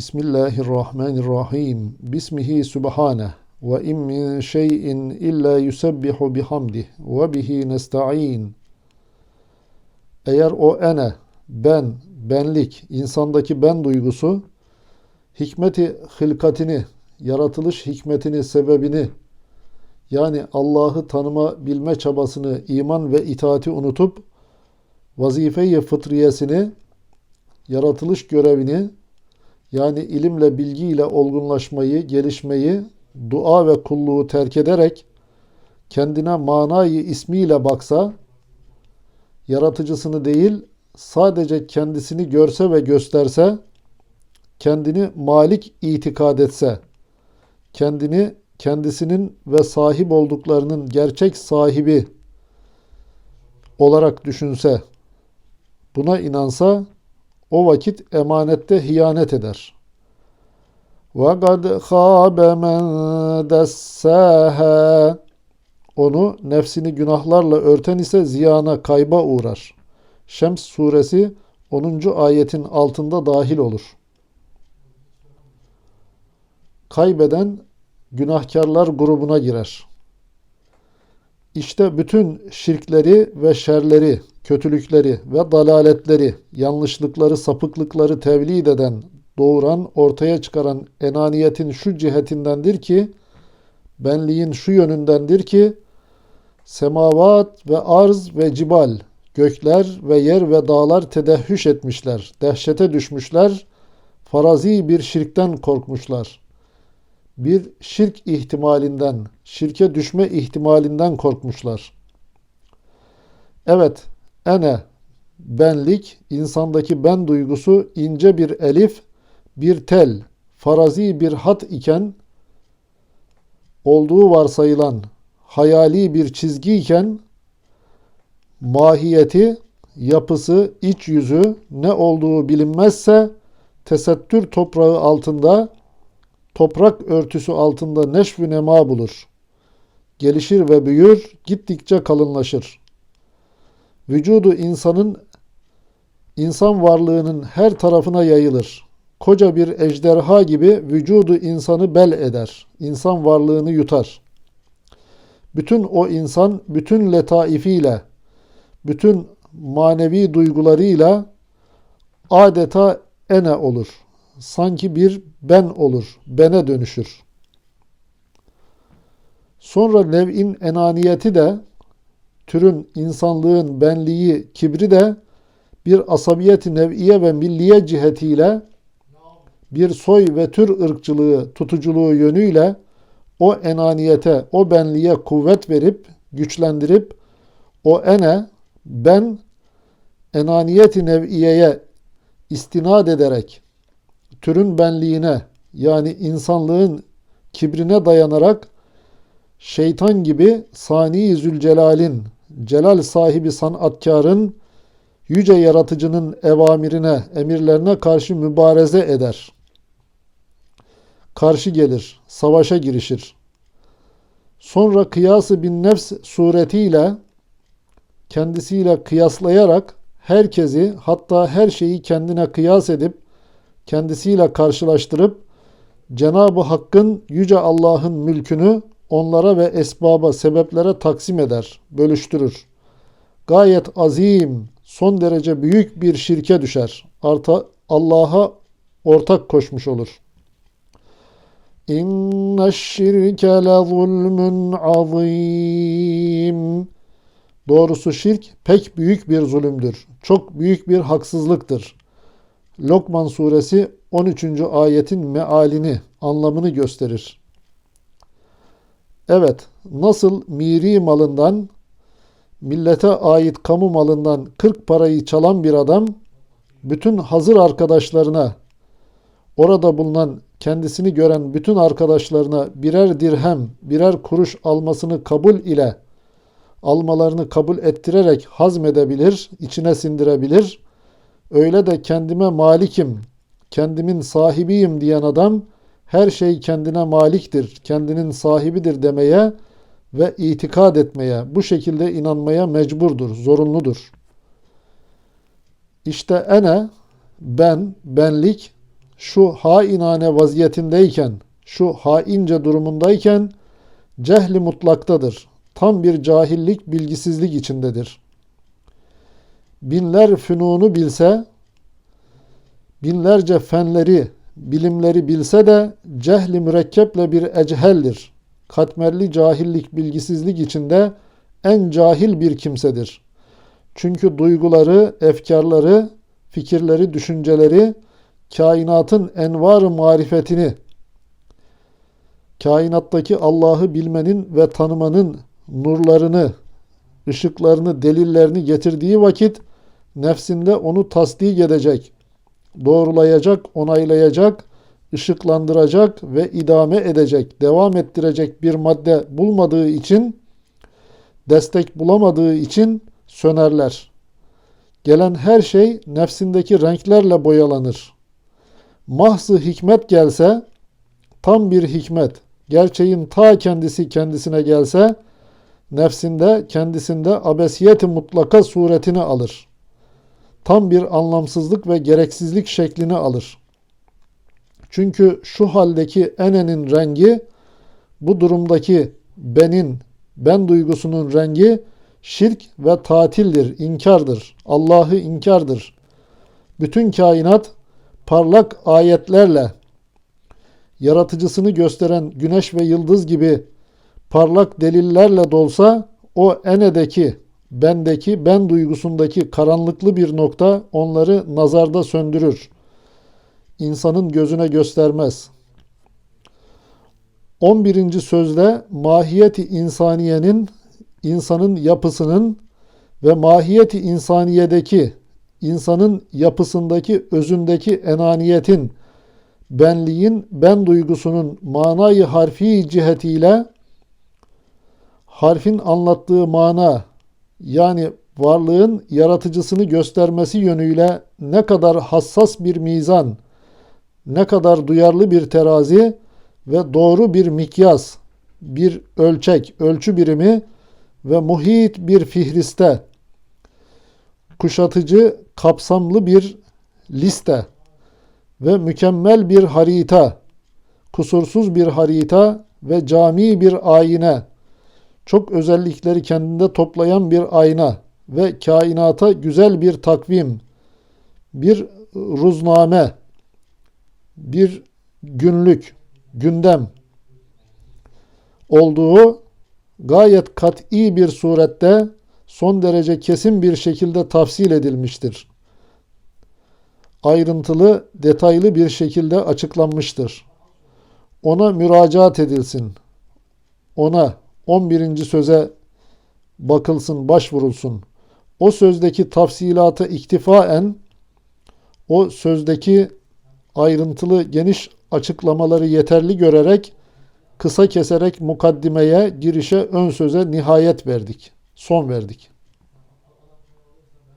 Bismillahirrahmanirrahim. Bismihi subhaneh. Ve in min şeyin illa yusebbihu bihamdih ve bihi nesta'in. Eğer o ene, ben, benlik, insandaki ben duygusu, hikmeti hılkatini, yaratılış hikmetini, sebebini, yani Allah'ı tanıma, bilme çabasını, iman ve itaati unutup, vazife-i fıtriyesini, yaratılış görevini, yani ilimle, bilgiyle olgunlaşmayı, gelişmeyi, dua ve kulluğu terk ederek, kendine manayı ismiyle baksa, yaratıcısını değil, sadece kendisini görse ve gösterse, kendini malik itikad etse, kendini kendisinin ve sahip olduklarının gerçek sahibi olarak düşünse, buna inansa, o vakit emanette hiyanet eder. وَقَدْ خَابَ مَنْ دَسَّاهَا Onu nefsini günahlarla örten ise ziyana, kayba uğrar. Şems suresi 10. ayetin altında dahil olur. Kaybeden günahkarlar grubuna girer. İşte bütün şirkleri ve şerleri, kötülükleri ve dalaletleri, yanlışlıkları, sapıklıkları tevlid eden, doğuran, ortaya çıkaran enaniyetin şu cihetindendir ki, benliğin şu yönündendir ki, semavat ve arz ve cibal, gökler ve yer ve dağlar tedehhüş etmişler, dehşete düşmüşler, farazi bir şirkten korkmuşlar. Bir şirk ihtimalinden, şirke düşme ihtimalinden korkmuşlar. Evet, ene, benlik, insandaki ben duygusu ince bir elif, bir tel, farazi bir hat iken, olduğu varsayılan hayali bir çizgi iken, mahiyeti, yapısı, iç yüzü ne olduğu bilinmezse, tesettür toprağı altında, toprak örtüsü altında neşv nema bulur. Gelişir ve büyür, gittikçe kalınlaşır. Vücudu insanın, insan varlığının her tarafına yayılır. Koca bir ejderha gibi vücudu insanı bel eder. İnsan varlığını yutar. Bütün o insan, bütün letaifiyle, bütün manevi duygularıyla adeta ene olur. Sanki bir ben olur, bene dönüşür. Sonra nev'in enaniyeti de, türün, insanlığın benliği, kibri de bir asabiyeti nev'iye ve milliye cihetiyle bir soy ve tür ırkçılığı, tutuculuğu yönüyle o enaniyete, o benliğe kuvvet verip, güçlendirip o ene, ben enaniyeti nev'iyeye istinad ederek türün benliğine yani insanlığın kibrine dayanarak şeytan gibi Sani Zülcelal'in, celal sahibi sanatkarın, yüce yaratıcının evamirine, emirlerine karşı mübareze eder. Karşı gelir, savaşa girişir. Sonra kıyası bin nefs suretiyle kendisiyle kıyaslayarak herkesi hatta her şeyi kendine kıyas edip kendisiyle karşılaştırıp Cenab-ı Hakk'ın yüce Allah'ın mülkünü onlara ve esbaba, sebeplere taksim eder, bölüştürür. Gayet azim, son derece büyük bir şirke düşer. Arta Allah'a ortak koşmuş olur. İnne şirke le zulmün azim. Doğrusu şirk pek büyük bir zulümdür. Çok büyük bir haksızlıktır. Lokman suresi 13. ayetin mealini, anlamını gösterir. Evet, nasıl miri malından, millete ait kamu malından 40 parayı çalan bir adam, bütün hazır arkadaşlarına, orada bulunan kendisini gören bütün arkadaşlarına birer dirhem, birer kuruş almasını kabul ile almalarını kabul ettirerek hazmedebilir, içine sindirebilir. Öyle de kendime malikim, kendimin sahibiyim diyen adam her şey kendine maliktir, kendinin sahibidir demeye ve itikad etmeye, bu şekilde inanmaya mecburdur, zorunludur. İşte ene, ben, benlik, şu hainane vaziyetindeyken, şu haince durumundayken cehli mutlaktadır. Tam bir cahillik, bilgisizlik içindedir. Binler fünunu bilse, binlerce fenleri, bilimleri bilse de cehli mürekkeple bir echeldir. Katmerli cahillik, bilgisizlik içinde en cahil bir kimsedir. Çünkü duyguları, efkarları, fikirleri, düşünceleri kainatın envar-ı marifetini, kainattaki Allah'ı bilmenin ve tanımanın nurlarını, ışıklarını, delillerini getirdiği vakit nefsinde onu tasdik edecek, doğrulayacak, onaylayacak, ışıklandıracak ve idame edecek, devam ettirecek bir madde bulmadığı için, destek bulamadığı için sönerler. Gelen her şey nefsindeki renklerle boyalanır. Mahzı hikmet gelse, tam bir hikmet, gerçeğin ta kendisi kendisine gelse, nefsinde kendisinde abesiyeti mutlaka suretini alır. Tam bir anlamsızlık ve gereksizlik şeklini alır. Çünkü şu haldeki enenin rengi, bu durumdaki benin, ben duygusunun rengi şirk ve tatildir, inkardır. Allah'ı inkardır. Bütün kainat parlak ayetlerle yaratıcısını gösteren güneş ve yıldız gibi parlak delillerle dolsa o enedeki, bendeki, ben duygusundaki karanlıklı bir nokta onları nazarda söndürür. İnsanın gözüne göstermez. 11. sözde mahiyeti insaniyenin, insanın yapısının ve mahiyeti insaniyedeki, insanın yapısındaki, özündeki enaniyetin, benliğin, ben duygusunun manayı harfi cihetiyle harfin anlattığı mana yani varlığın yaratıcısını göstermesi yönüyle ne kadar hassas bir mizan, ne kadar duyarlı bir terazi ve doğru bir mikyas, bir ölçek, ölçü birimi ve muhit bir fihriste, kuşatıcı, kapsamlı bir liste ve mükemmel bir harita, kusursuz bir harita ve cami bir ayine, çok özellikleri kendinde toplayan bir ayna ve kainata güzel bir takvim, bir ruzname, bir günlük, gündem olduğu gayet kat'i bir surette son derece kesin bir şekilde tafsil edilmiştir. Ayrıntılı, detaylı bir şekilde açıklanmıştır. Ona müracaat edilsin. Ona 11. söze bakılsın, başvurulsun. O sözdeki tafsilata iktifaen o sözdeki ayrıntılı geniş açıklamaları yeterli görerek kısa keserek mukaddimeye, girişe, ön söze nihayet verdik. Son verdik.